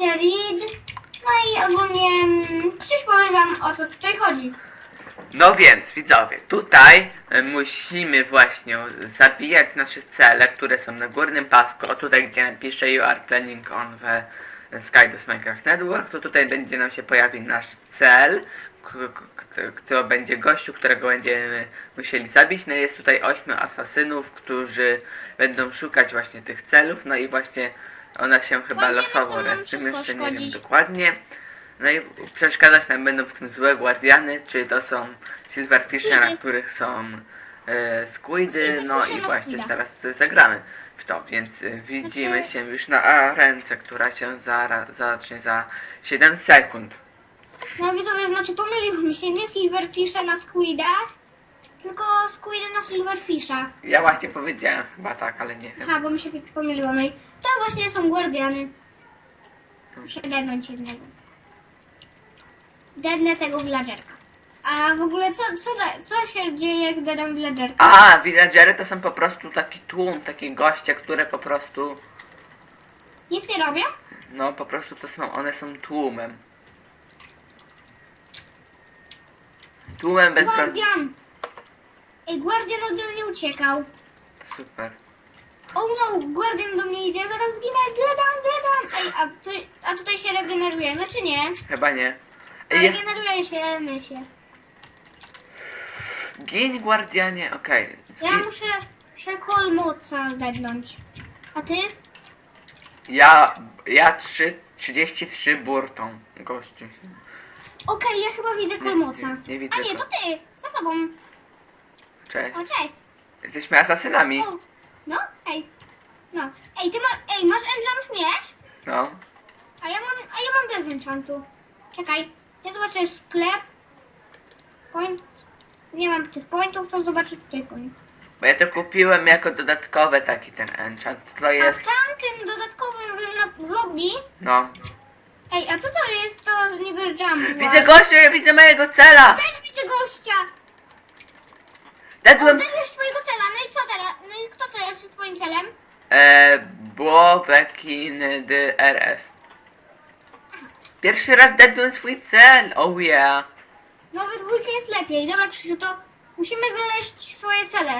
Reed. No i ogólnie mm, wam o co tutaj chodzi. No więc, widzowie, tutaj e, musimy właśnie zabijać nasze cele, które są na górnym pasku. O tutaj, gdzie napisze You are planning on the Skydust Minecraft Network, to tutaj będzie nam się pojawi nasz cel, to będzie gościu, którego będziemy musieli zabić. No jest tutaj ośmiu asasynów, którzy będą szukać właśnie tych celów. No i właśnie one się chyba losowo rejestrują, wszystko jeszcze nie wiem szkodzić. dokładnie. No i przeszkadzać nam będą w tym złe guardiany, czy to są silverfishy, na Squidy. których są e, squidy, no i na właśnie squida. teraz zagramy w to, więc e, widzimy Znaczy- się już na arence, która się zara, zacznie za 7 sekund. No widzowie, znaczy pomyliło mi się, nie Silverfishe na Squidach, tylko Squidy na Silverfishach. Ja właśnie powiedziałem chyba tak, ale nie wiem. Aha, bo mi się pomyliło. No i to właśnie są Guardiany. Muszę dednąć jednego. Dednę tego villagerka. A w ogóle co, co, da, co się dzieje, jak dedam villagerka? A, villagery to są po prostu taki tłum, takie goście, które po prostu, Nic nie robię? no po prostu to są, one są tłumem. Tłumem bez. Guardian! Ej, Guardian ode mnie uciekał. Super. Oh no, Guardian do mnie idzie, zaraz zginę, dedam, dedam. Ej, a, tu, a tutaj się regenerujemy, czy nie? Chyba nie. Ej, jest- Regeneruje się, my się. Gin Guardianie, okej. Ja Zgin- muszę Shekolmoca dednąć. A ty? Ja, ja 3, 33 burtą, gościu. Okej, ja chyba widzę kolmoca. nie- nie widzę A nie, go. to ty! Za tobą. Cześć. O, cześć. Jesteśmy asasynami. O, no, ej. No. Ej, ty masz, ej, masz enchant miecz? No. A ja mam, a ja mam bez enchantu. Czekaj, ja zobaczę sklep. Point. Nie mam tych pointów, to zobaczę tutaj point. Bo ja to kupiłem jako dodatkowe taki ten enchant. To A w jest, tamtym dodatkowym w, na, w lobby. no. Ej, a co to jest to niby jump? Widzę gościa, ja widzę mojego cela! Też! O, Dedłem... ty wiesz twojego cela, no i co teraz? No i kto to jest twoim celem? E, Bowekin DRS. Pierwszy raz dedłem swój cel, oh yeah. No we dwójkę jest lepiej. Dobra Krzysiu, to musimy znaleźć swoje cele.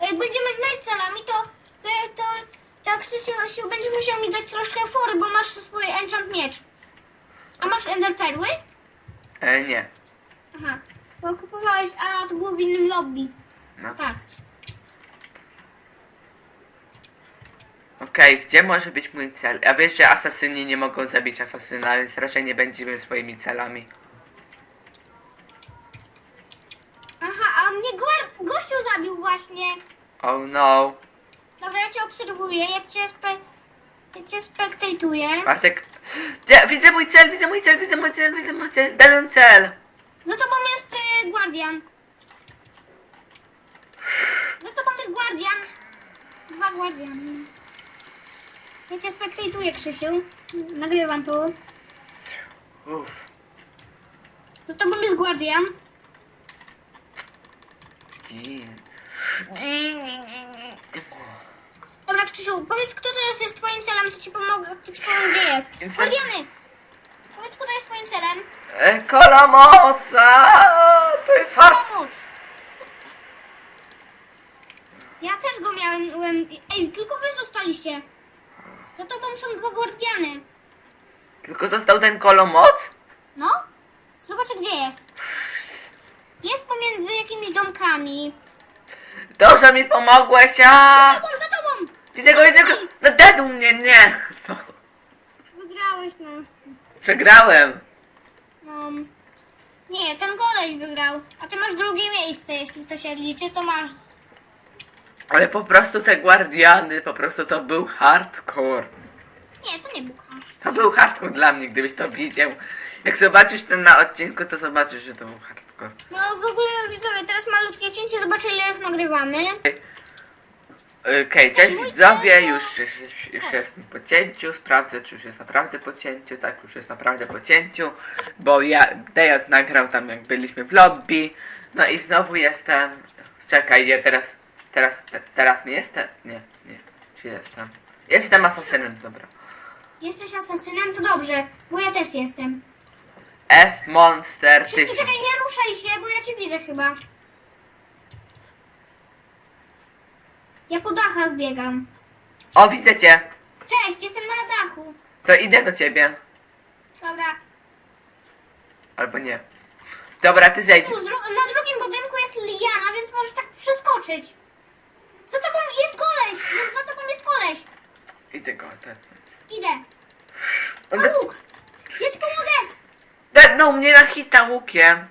Jak będziemy mieć celami, to to, to tak Krzysiu się będziesz musiał mi dać troszkę fory, bo masz swój enchant miecz. A masz ender perły? E, nie. Aha. Bo kupowałeś, a to było w innym lobby. No. Tak. Okej, gdzie może być mój cel? A wiesz, że asasyni nie mogą zabić asasyna, więc raczej nie będziemy swoimi celami. Aha, a mnie guar- gościu zabił właśnie. Oh no. Dobra, ja cię obserwuję, ja cię spe... Ja cię spektatuję. Bartek. Gdzie- Widzę mój cel, widzę mój cel, widzę mój cel, widzę mój cel. Dedłem cel. Za tobą jest y, Guardian. Za tobą jest Guardian. Dwa Guardiany. Ja cię spektatuję, Krzysiu. Nagrywam tu. Uff. Za tobą jest Guardian. Gin. Gin, gin, gin, gin. Dobra, Krzysiu, powiedz, kto teraz jest twoim celem, to ci pomogę, to ci powiem, gdzie jest. Guardiany! Powiedz, kto jest twoim celem. E, kola moca! To jest hard. Pomóc! Ja też go miałem. Ej, tylko wy zostaliście. Za tobą są dwa Guardiany. Tylko został ten kolomoc? No? Zobacz, gdzie jest. Jest pomiędzy jakimiś domkami. Dobrze mi pomogłeś, Za a tobą, za tobą! Widzę go, widzę go! No dedł mnie, nie! No. Wygrałeś, no. Przegrałem. no. Nie, ten koleś wygrał. A ty masz drugie miejsce, jeśli to się liczy, to masz. Ale po prostu te guardiany, po prostu to był hardcore. Nie, to nie był koleś. To był hardcore dla mnie, gdybyś to widział. Jak zobaczysz ten na odcinku, to zobaczysz, że to był hardcore. No w ogóle widzowie, teraz malutkie cięcie, zobaczę ile już nagrywamy. Okej, cześć Mój widzowie, już, już, już, jestem po cięciu, sprawdzę czy już jest naprawdę po cięciu, tak już jest naprawdę po cięciu, bo ja, Dejas nagrał tam jak byliśmy w lobby, no i znowu jestem, czekaj, ja teraz, teraz, te, teraz nie jestem, nie, nie, czy jestem, jestem asasynem, dobra, Jesteś asasynem? To dobrze, bo ja też jestem. F Monster Wszystko 1000. czekaj, nie ruszaj się, bo ja cię widzę chyba. Ja po dachach biegam. O, widzę cię. Cześć, jestem na dachu. To idę do ciebie. Dobra. Albo nie. Dobra, ty zejdź. Tu, zru- na drugim budynku jest liana, więc możesz tak przeskoczyć. Za tobą jest koleś! Jest, za tobą jest koleś! Idę go. Ten. Idę. On Na łuk! Ja ci pomogę! Dednął mnie na hita łukiem.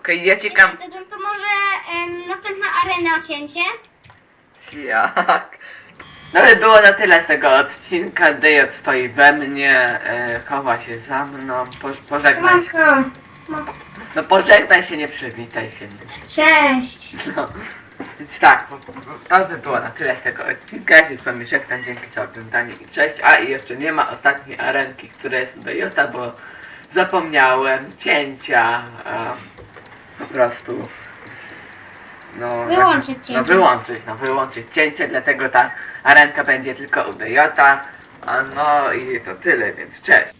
Okej, ja ciekam. To, to, to może em, następna arena cięcie. Jak? No ale było na tyle z tego odcinka. Dejot stoi we mnie, e, chowa się za mną. Po, pożegnaj się. No pożegnaj się, nie przywitaj się. Cześć! No. Więc tak, to by było na tyle z tego odcinka. Ja się z wami żegnam, dzięki za oglądanie i cześć. A i jeszcze nie ma ostatniej arenki, która jest do Jota, bo zapomniałem cięcia. Po prostu. No, Wyłączyć cięcie. No wyłączyć, no wyłączyć cięcie, dlatego ta arenka będzie tylko u. A no i to tyle, więc cześć.